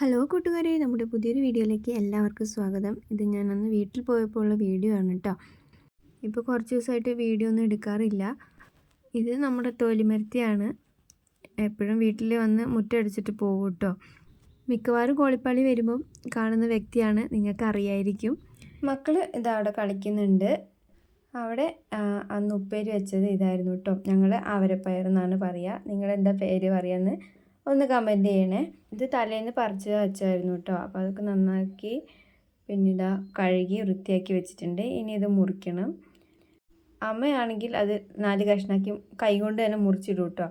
Hello കൂട്ടുകാരെ നമ്മുടെ പുതിയൊരു വീഡിയോയിലേക്ക് എല്ലാവർക്കും സ്വാഗതം. ഇത് ഞാൻ അന്ന് വീട്ടിൽ പോയപ്പോൾ ഉള്ള വീഡിയോ ആണ് കേട്ടോ ഇപ്പോൾ കുറച്ച് ദിവസമായിട്ട് വീഡിയോ ഒന്നും എടുക്കാറില്ല. ഇത് നമ്മുടെ തോലിമരത്തിയാണ്. എപ്പോഴും വീട്ടിൽ വന്ന് മുറ്റടിച്ചിട്ട് പോകും കേട്ടോ മിക്കവാറും കോളിപ്പള്ളി വരുമ്പം കാണുന്ന വ്യക്തിയാണ് നിങ്ങൾക്ക് അറിയായിരിക്കും മക്കൾ ഇതാ അവിടെ കളിക്കുന്നുണ്ട്. അവിടെ അന്ന് ഉപ്പേരി വെച്ചത് ഇതായിരുന്നു കേട്ടോ ഞങ്ങൾ അവരപ്പയർ എന്നാണ് പറയുക നിങ്ങളെന്താ പേര് പറയാന്ന് ഒന്ന് കമന്റ് ചെയ്യണേ. ഇത് തലേന്ന് പറിച്ച് വെച്ചായിരുന്നു കേട്ടോ അപ്പോൾ അതൊക്കെ നന്നാക്കി പിന്നെ ഇതാ കഴുകി വൃത്തിയാക്കി വെച്ചിട്ടുണ്ട്. ഇനി ഇത് മുറിക്കണം. അമ്മയാണെങ്കിൽ അത് നാല് കഷ്ണാക്കി കൈ കൊണ്ട് തന്നെ മുറിച്ചിടും കേട്ടോ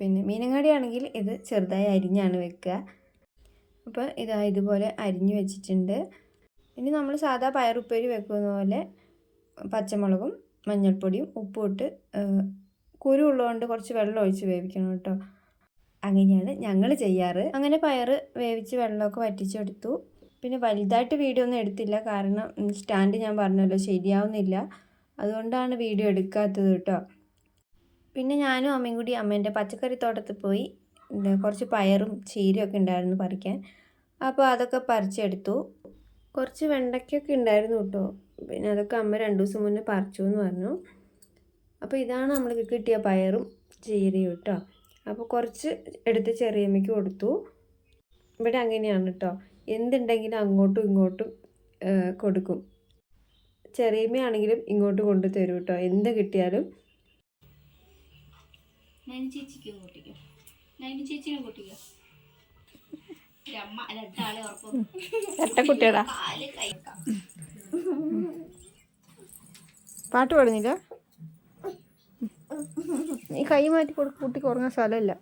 പിന്നെ മീനങ്ങാടി ആണെങ്കിൽ ഇത് ചെറുതായി അരിഞ്ഞാണ് വെക്കുക. അപ്പോൾ ഇതാ ഇതുപോലെ അരിഞ്ഞു വെച്ചിട്ടുണ്ട്. ഇനി നമ്മൾ സാധാ പയറുപ്പേരി വെക്കുന്ന പോലെ പച്ചമുളകും മഞ്ഞൾപ്പൊടിയും ഉപ്പും ഇട്ട് കുരു ഉള്ളതുകൊണ്ട് കുറച്ച് വെള്ളം ഒഴിച്ച് വേവിക്കണം കേട്ടോ അങ്ങനെയാണ് ഞങ്ങൾ ചെയ്യാറ്. അങ്ങനെ പയർ വേവിച്ച് വെള്ളമൊക്കെ വറ്റിച്ചെടുത്തു. പിന്നെ വലുതായിട്ട് വീഡിയോ ഒന്നും എടുത്തില്ല. കാരണം സ്റ്റാൻഡ് ഞാൻ പറഞ്ഞല്ലോ ശരിയാവുന്നില്ല. അതുകൊണ്ടാണ് വീഡിയോ എടുക്കാത്തത് കേട്ടോ. പിന്നെ ഞാനും അമ്മയും കൂടി അമ്മേന്റെ പച്ചക്കറി തോട്ടത്തിൽ പോയി. കുറച്ച് പയറും ചീരയും ഒക്കെ ഉണ്ടായിരുന്നു പറിക്കാൻ. അപ്പോൾ അതൊക്കെ പറിച്ചെടുത്തു. കുറച്ച് വെണ്ടയ്ക്കൊക്കെ ഉണ്ടായിരുന്നു കേട്ടോ. പിന്നെ അതൊക്കെ അമ്മ രണ്ട് ദിവസം മുന്നേ പറിച്ചു എന്ന് പറഞ്ഞു. അപ്പോൾ ഇതാണ് നമ്മൾക്ക് കിട്ടിയ പയറും ചീരയും കേട്ടോ. അപ്പോൾ കുറച്ച് എടുത്ത് ചെറിയമ്മയ്ക്ക് കൊടുത്തു. ഇവിടെ അങ്ങനെയാണ് കേട്ടോ എന്തുണ്ടെങ്കിലും അങ്ങോട്ടും ഇങ്ങോട്ടും കൊടുക്കും. ചെറിയമ്മയാണെങ്കിലും ഇങ്ങോട്ട് കൊണ്ടു തരും കേട്ടോ എന്ത് കിട്ടിയാലും. ചേച്ചിക്ക് കൂട്ടിക്കോ. ചേച്ചിനെ കൂട്ടിക്കോ. പാട്ട് പാടുന്നില്ല? നീ കൈ മാറ്റി കൊടുക്ക കുട്ടിക്ക് ഉറങ്ങാൻ സ്ഥലമില്ല.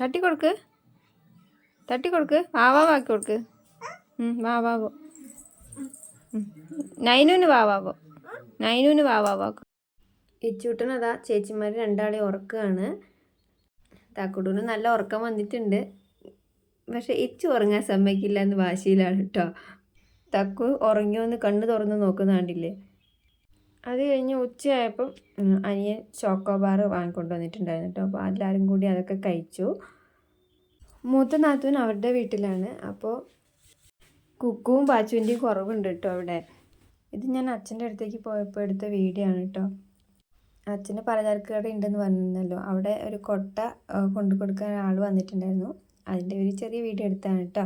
തട്ടി കൊടുക്ക്. തട്ടി കൊടുക്ക്. വാവാവാക്കി കൊടുക്ക്. വാവാവോ നൈനൂന് വാവാവോ നൈനുവിന് വാവാവാക്കും ഇച്ചൂട്ടനതാ ചേച്ചിമാർ രണ്ടാളെ ഉറക്കുകയാണ് താക്കൂട്ടൂന് നല്ല ഉറക്കം വന്നിട്ടുണ്ട്. പക്ഷെ ഇച്ചു ഉറങ്ങാൻ സമ്മതിക്കില്ല എന്ന് വാശിയിലാണ് കേട്ടോ തക്കു ഉറങ്ങിയോന്ന് കണ്ണ് തുറന്ന് നോക്കുന്ന കണ്ടില്ലേ അത് കഴിഞ്ഞ് ഉച്ചയായപ്പം അനിയൻ അനിയൻ ചോക്കോബാർ വാങ്ങിക്കൊണ്ട് വന്നിട്ടുണ്ടായിരുന്നു കേട്ടോ അപ്പോൾ എല്ലാവരും കൂടി അതൊക്കെ കഴിച്ചു. മൂത്ത നാത്തൂൻ അവരുടെ വീട്ടിലാണ്. അപ്പോൾ കുക്കുവും പാച്ചുവിന്റെയും കുറവുണ്ട് കേട്ടോ അവിടെ. ഇത് ഞാൻ അച്ഛന്റെ അടുത്തേക്ക് പോയപ്പോൾ എടുത്ത വീഡിയോ ആണ് കേട്ടോ അച്ഛന് പലചരക്ക് കട ഉണ്ടെന്ന് പറഞ്ഞല്ലോ അവിടെ ഒരു കൊട്ട കൊണ്ട് കൊടുക്കാൻ ആൾ വന്നിട്ടുണ്ടായിരുന്നു. അതിന്റെ ഒരു ചെറിയ വീഡിയോ എടുത്താണ് കേട്ടോ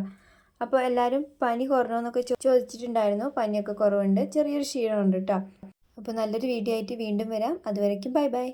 അപ്പോൾ എല്ലാവരും പനി കുറഞ്ഞോന്നൊക്കെ ചോദിച്ചിട്ടുണ്ടായിരുന്നു. പനിയൊക്കെ കുറവുണ്ട്. ചെറിയൊരു ക്ഷീണമുണ്ട് കേട്ടോ അപ്പോൾ നല്ലൊരു വീഡിയോ ആയിട്ട് വീണ്ടും വരാം. അതുവരേക്കും ബൈ ബൈ.